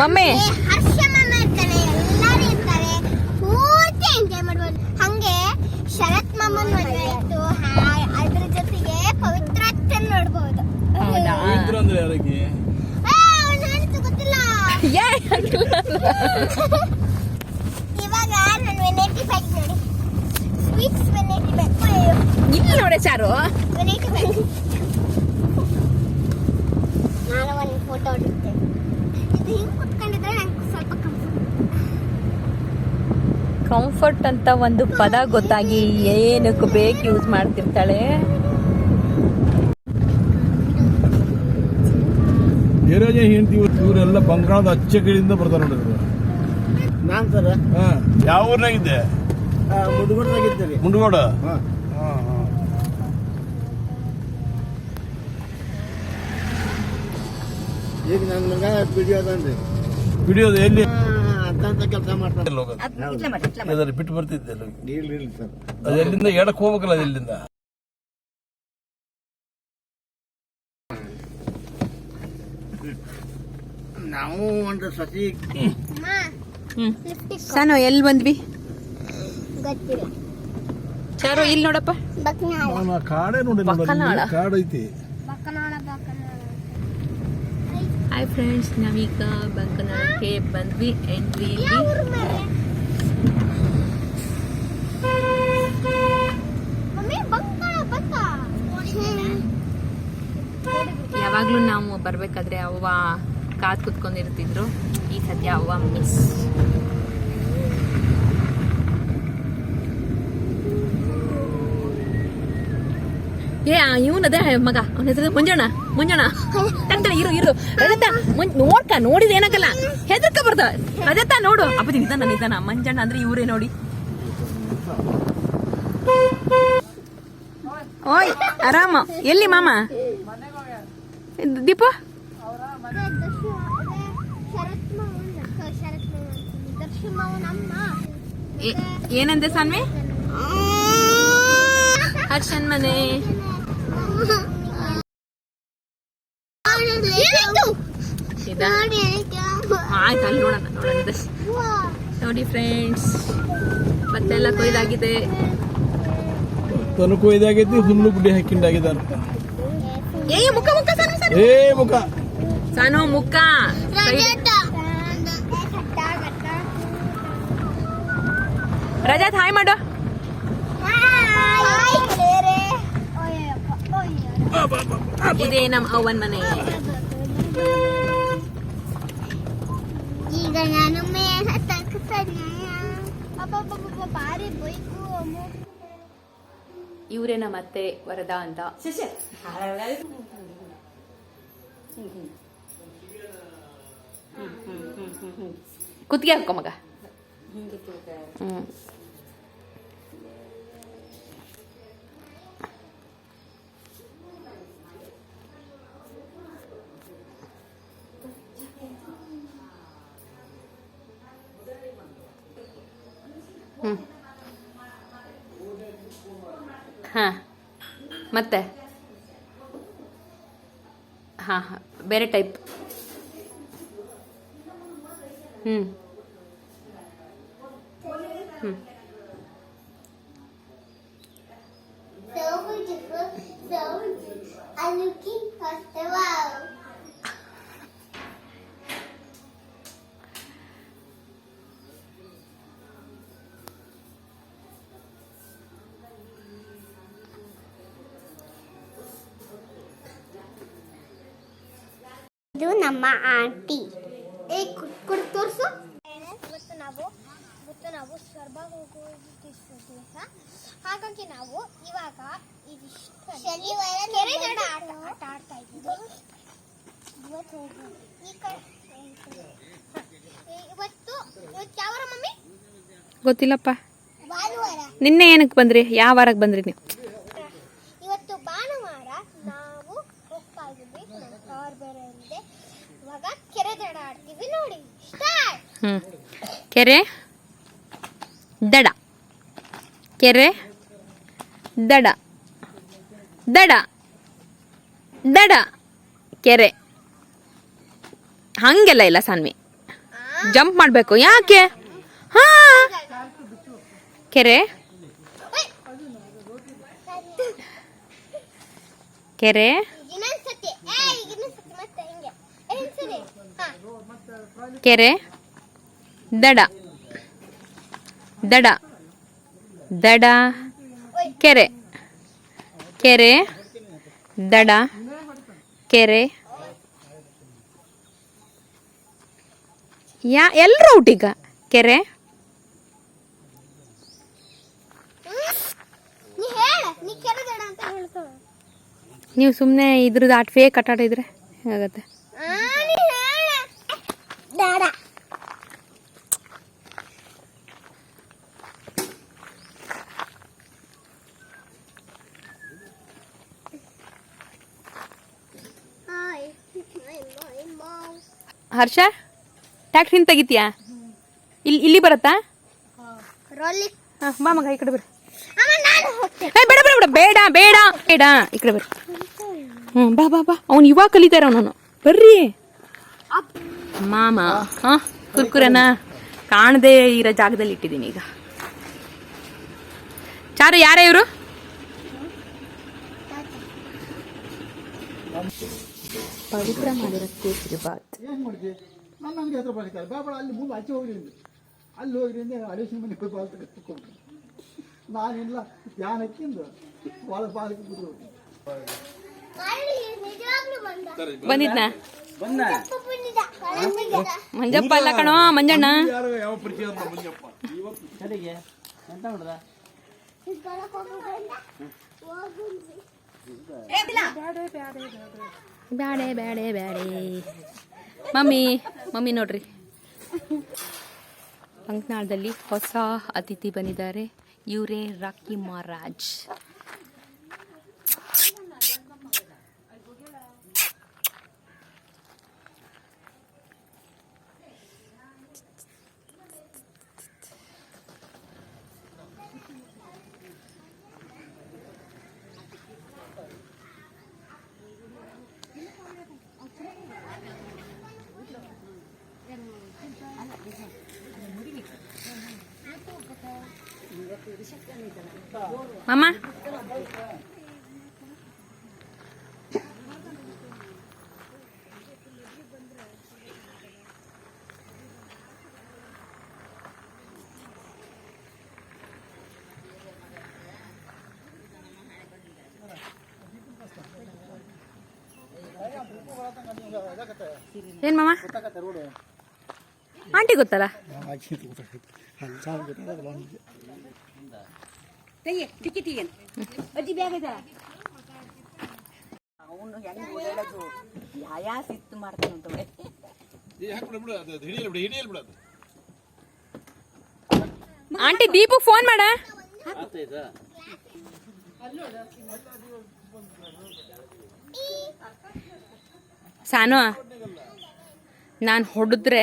Mummy. ಹರ್ಷ ಮಾಮ ಇರ್ತಾನೆ ಎಲ್ಲರೂ ಇರ್ತಾರೆ. ಪೂರ್ತಿ ಎಂಜಾಯ್ ಮಾಡ್ಬೋದು. ಹಂಗೆ ಶರತ್ ಮಾಮನ್ ಮದುವೆ ಆಯ್ತು. ಅದ್ರ ಜೊತೆಗೆ ಪವಿತ್ರ ನೋಡ್ಬೋದು. ಹೌದಾ? ಪವಿತ್ರ ಅಂದ್ರೆ ಯಾರಿಗೆ? ಆ, ಗೊತ್ತಿಲ್ಲ. ಇವಾಗ ನಾನು ವೆನೈಟಿ ನೋಡಿ? ಸ್ವೀಟ್ಸ್ ವೆನೈಟಿ ಇಲ್ಲಿ ನೋಡೆ ವೆನೈಟಿ ನಾನು ಒಂದು ಫೋಟೋ ಇದು ಹಿಂಗೆ ಕುತ್ಕೊಂಡಿದ್ರೆ ನಂಗೆ ಸ್ವಲ್ಪ ಕಂಫರ್ಟ್ ಕಂಫರ್ಟ್ ಅಂತ ಒಂದು ಪದ ಗೊತ್ತಾಗಿ ಏನಕ್ಕೆ ಬೇಕು ಯೂಸ್ ಮಾಡ್ತಿರ್ತಾಳೆ? ಬೇರೆ ಹೆಂಡತಿ ಇವರೆಲ್ಲ ಬಂಗಾಳದ ಅಚ್ಚೆ ಕಡೆಯಿಂದ ಬರ್ತಾರೆ ನೋಡಿದ್ರು ನಾನ್ ಸರ್ ಹಾ. ಯಾವ ಊರ್ನಾಗಿದ್ದೆ? ಮುದುಗುಡ್ದಾಗಿದ್ದೀರಿ ಮುಂಡಗೋಡ? ಹಾ. ಹಾ ಹಾ. ಈಗ ನನ್ನ ಮಗ ವಿಡಿಯೋ ಹಿಡಿಯೋದು ಎಲ್ಲಿ? ಅಂತ ಕೆಲಸ ಮಾಡ್ತಾರೆ? ಅದನ್ನ ಬಿಟ್ಟು ಬರ್ತಿದ್ದೆ ಅಲ್ಲಿ. ಇಲ್ಲ ಇಲ್ಲ ಸರ್. ಅದು ಎಲ್ಲಿಂದ ಎಡಕ್ ಹೋಗ್ಬೇಕಲ್ಲ ನಾವು ಒಂದು ಸಸಿ ಅಮ್ಮ ಹ್ಮ್. ಲಿಪ್ಟಿಕ್ ಸಾನು ಎಲ್ಲಿ ಬಂದ್ವಿ? ಗೊತ್ತಿಲ್ಲ. ಚಾರು ಇಲ್ಲಿ ನೋಡಪ್ಪ. ಕಾಡೇ ನೋಡಿ ಬಕ್ಕನಾಳ. ಹಾಯ್ ಫ್ರೆಂಡ್ಸ್ ನಾವೀಗ ಬಂಕನಕ್ಕೆ ಬಂದ್ವಿ ಎಂಟ್ರಿ ಯಾವಾಗಲೂ ನಾವು ಬರಬೇಕಾದ್ರೆ ಅವ್ವ ಕಾದ್ ಕುತ್ಕೊಂಡಿರ್ತಿದ್ರು. ಈ ಸದ್ಯ ಅವ್ವ ಮಿಸ್ ಏ ಇವನದೇ ಮಗ. ಅವನ ಹೆಸರು ಮುಂಜಾಣ ಮುಂಜಾಣ ತಂತಾನೆ ಇರು ಇರು. ರಜತ ನೋಡ್ಕ ನೋಡಿದ ಏನಾಗಲ್ಲ. ಹೆದರ್ಕ ಬರ್ದ. ರಜತ, ನೋಡು. ಅಪ್ಪ, ನಿಧಾನ ನಿಧಾನ. ಮಂಜಣ್ಣ ಅಂದ್ರೆ ಇವರೇ ನೋಡಿ. ಓಯ್, ಆರಾಮ. ಎಲ್ಲಿ ಮಾಮ? ದೀಪ? ಏನಂದೆ, ಸಾನ್ವಿ? ಹರ್ಷನ್ ಮನೆ ಏನಾಯ್ತು ಇದಾ ನೋಡಿ ಏನಾಯ್ತು ಆಯ್ತು ಅಲ್ಲಿ ನೋಡೋಣ ನೋಡೋಣ ಇದು. ನೋಡಿ ಫ್ರೆಂಡ್ಸ್ ಮತ್ತೆಲ್ಲ ಕೊಯ್ದಾಗಿದೆ. ತನಕು ಕೊಯ್ದಾಗೈತಿ ಹುಲ್ಲು ಗುಡ್ಡಿ ಹಾಕಿಂಡಾಗಿದ್ದಾರೆ ಏ ಮುಖ ಮುಖ ಸಾನು ಸಾನು ಏ ಮುಖ. ಸಾನು ಮುಖ. ರಜತ್. ಹಾಯ್ ಮಾಡು. ಇದೇ ನಮ್ಮ ಅವನ್ ಮನೆ. ಈಗ ನಾನು ಮೇಲೆ ಬೈಕು ಇವರೇ ನಮ್ಮ ಅತ್ತೆ ವರದ ಅಂತ. ಕುತ್ತಿಗೆ ಹಾಕೋ ಮಗ. ಹ್ಮ್ ಹ್ಮ್. ಹಾ. ಮತ್ತೆ? ಹಾಂ ಹಾಂ. ಬೇರೆ ಟೈಪ್ ಹ್ಞೂ ಹ್ಮ್. ಇದು ನಮ್ಮ ಆಂಟಿ. ಏ ಕುಡ್ ತೋರಿಸು. ಇವತ್ತು ನಾವು ಇವತ್ತು ನಾವು ಸ್ವರ್ಭ ಹೋಗುವ ಹಾಗಾಗಿ ನಾವು ಇವಾಗ ಇದಿಷ್ಟು ಶನಿವಾರ ಕೆರೆ ಆಟ ಆಟ ಆಡ್ತಾ ಇದ್ದೀವಿ. ಇವತ್ತು ಹೋಗೋಣ ಈ ಕಡೆ ಇವತ್ತು ಇವತ್ತು ಯಾವ ಮಮ್ಮಿ? ಗೊತ್ತಿಲ್ಲಪ್ಪ. ನಿನ್ನೆ ಏನಕ್ಕೆ ಬಂದ್ರಿ? ಯಾವ ವಾರಕ್ಕೆ ಬಂದ್ರಿ ನೀವು ಇವತ್ತು ಭಾನುವಾರ ನಾವು ಹೋಗ್ತಾ ಇದ್ದೀವಿ ನಮ್ಮ ಕಾರ್ ಬೇರೆ ಇದೆ ಇವಾಗ ಕೆರೆ ದಡ ಆಡ್ತೀವಿ ನೋಡಿ ಕೆರೆ ದಡ. ಕೆರೆ ದಡ. ದಡ. ದಡ. ಕೆರೆ. ಹಂಗೆಲ್ಲ ಇಲ್ಲ ಸಾನ್ವಿ. ಜಂಪ್ ಮಾಡಬೇಕು. ಯಾಕೆ? ಹಾ. ಕೆರೆ. ಕೆರೆ. ಕೆರೆ. ದಡ. ದಡ. ದಡ. ಕೆರೆ. ಕೆರೆ. ದಡ. ಕೆರೆ. ಯಾ ಎಲ್ಲರೂ ಊಟಿಗ ಕೆರೆ. ನೀವು ಸುಮ್ಮನೆ ಇದ್ರದ್ದು ಆಟ ಫೇಕ್ ಆಟಾಡಿದ್ರೆ ಹೇಗಾಗತ್ತೆ ನೀ ಹೇಳ ಬೇಡ ಹಾಯ್ ಮೈ ಮೈ ಮಾವ್ ಹರ್ಷ ಟ್ಯಾಕ್ಟ್ರಿ ಹಿಂದೆ ತೆಗಿತೀಯಾ? ಇಲ್ಲಿ ಇಲ್ಲಿ ಬರುತ್ತಾ? ಹಾಂ ಬಾ ಮಗ ಈ ಕಡೆ ಬರ್ರಿ ಏ ಬೇಡ ಬೇಡ ಬೇಡ ಬೇಡ ಬೇಡ. ಬೇಡ ಈ ಕಡೆ ಬರ್ರಿ ಹ್ಞೂ ಬಾ ಬಾ ಬಾ. ಅವ್ನು ಇವಾಗ ಕಲಿತಾರ ಅವನು. ಬರ್ರಿ. ಮಾಮ ಹಾ? ಕುರ್ಕುರನ ಕಾಣದೇ ಇರೋ ಜಾಗದಲ್ಲಿ ಇಟ್ಟಿದ್ದೀನಿ ಈಗ. ಚಾರು ಯಾರೇ ಇವರು? ಪವಿತ್ರ ಮಾಡಿರೋ ಕೇಸರಿ ಬಾತ್ ಏನು ಮಾಡಿದೆ ನಾನು ನನಗೆ ಹತ್ರ ಬರ್ತಾರೆ ಬೇಡ ಅಲ್ಲಿ ಮುಂದೆ ಆಚೆ ಹೋಗ್ರಿ ಅಲ್ಲಿ ಹೋಗ್ರಿ ಅಂದ್ರೆ ಅಡಿಸಿ ಮನೆ ಹೋಗಿ ಬಾಲ್ ತೆಗೆದುಕೊಂಡು. ನಾನಿಲ್ಲ ಧ್ಯಾನ ಹಚ್ಚಿಂದು ಬಾಳ ಬಾಲಿಗೆ ಬಿಟ್ಟು ಮಾಡಿ ನಿಜವಾಗ್ಲೂ ಬಂದ. ಬಂದಿದ್ನಾ? ಮಂಜಪ್ಪ ಅಲ್ಲ ಕಣೋ ಮಂಜಣ್ಣ. ಯಾವ ಪರಿಚಯ ಅಂತ. ಮಂಜಪ್ಪ ಬ್ಯಾಡೆ ಬ್ಯಾಡೆ ಬ್ಯಾಡೆ. ಮಮ್ಮಿ ಮಮ್ಮಿ ನೋಡ್ರಿ. ಅಂಕನಾಳದಲ್ಲಿ ಹೊಸ ಅತಿಥಿ ಬಂದಿದ್ದಾರೆ. ಇವರೇ ರಾಕಿ ಮಹಾರಾಜ್. ಮಾಮ? ಏನ್ ಮಾಮ? ಆಂಟಿ ಗೊತ್ತಲ್ಲ? ಅವನು ಹೆಂಗ್ ಓಡಾಡೋದು? ಸಿತ್ತು ಮಾಡ್ತಾನೆ ಅಂತ ಬಿಡು ಅದು ಹಿಡಿಯಲ್ಲ ಬಿಡು ಹಿಡಿಯಲ್ಲ ಬಿಡು ಅದು. ಆಂಟಿ ದೀಪಕ್ ಫೋನ್ ಮಾಡ. ಸಾನು ನಾನು ಹೊಡೆದ್ರೆ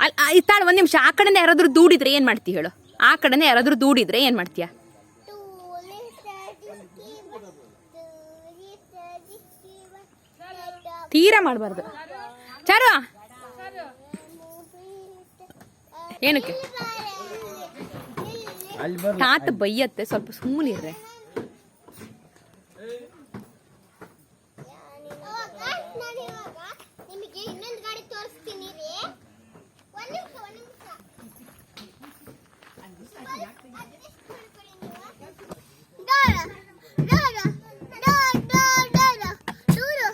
ಅಲ್ಲಿ ಇತ್ತಾಳ ಒಂದ್ ನಿಮಿಷ ಆ ಕಡೆನೇ ಯಾರಾದ್ರೂ ದೂಡಿದ್ರೆ ಏನು ಮಾಡ್ತಿ ಹೇಳು. ಆ ಕಡೆನೇ ಯಾರಾದರೂ ದೂಡಿದ್ರೆ ಏನು ಮಾಡ್ತೀಯಾ? ತೀರ ಮಾಡಬಾರ್ದು. ಚಾರು. ಏನಕ್ಕೆ? ತಾತ ಬೈಯತ್ತೆ ಸ್ವಲ್ಪ ಸುಮ್ಮನಿರ್ರೆ ನಾನು ಇವಾಗ ನಿಮಗೆ ಇನ್ನೊಂದು ಗಾಡಿ ತೋರಿಸ್ತೀನಿ ರೀ ಒಂದ್ ನಿಮಿಷ ಒಂದ್ ನಿಮಿಷ door door door door door door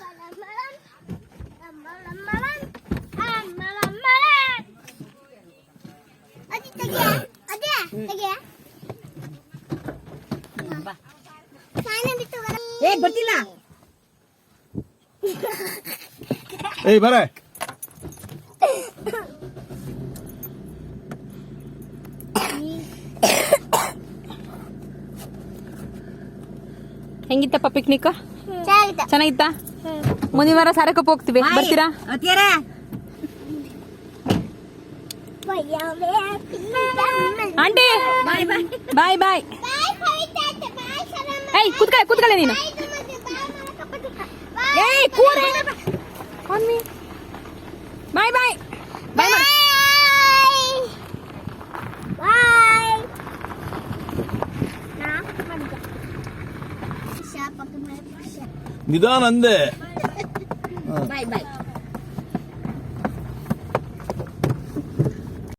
ಅದೇ ತೆಗಿಯ ಅದೇ ತೆಗಿಯ ಸಾಯನ ಬಿಟ್ಟು ಏ ಬರ್ತಿಲ್ಲ. ಏ ಬರ. ಹೆಂಗಿತ್ತಪ್ಪ ಪಿಕ್ನಿಕ್ ಚೆನ್ನಾಗಿತ್ತ. ಚೆನ್ನಾಗಿತ್ತಾ? ಮುಂದಿನ ವಾರ ಸಾರಕಪ್ಪ ಹೋಗ್ತೀವಿ. ಬರ್ತೀರಾ? ಅತ್ಯಾರ ಆಂಟಿ ಬಾಯ್ ಬಾಯ್ ಬಾಯ್ ಬಾಯ್ ಏಯ್ ಕೂತ್ಕೊಳ್ಳೆ ಕೂತ್ಕೊಳ್ಳೆ ನೀನು ಏಯ್ ಕೂರೆ ಬಾಯ್ ಬಾಯ್ ಬಾಯ್ ಮಾಡು. ಬಾಯ್ ನಾ ಮಾಡಿದ್ದೆ ಶಾಪ್ ಪಕ್ಕದ ಮನೆ ಶಾಪ್ ನಿಧಾನ ಅಂದೆ ಬಾಯ್ ಬಾಯ್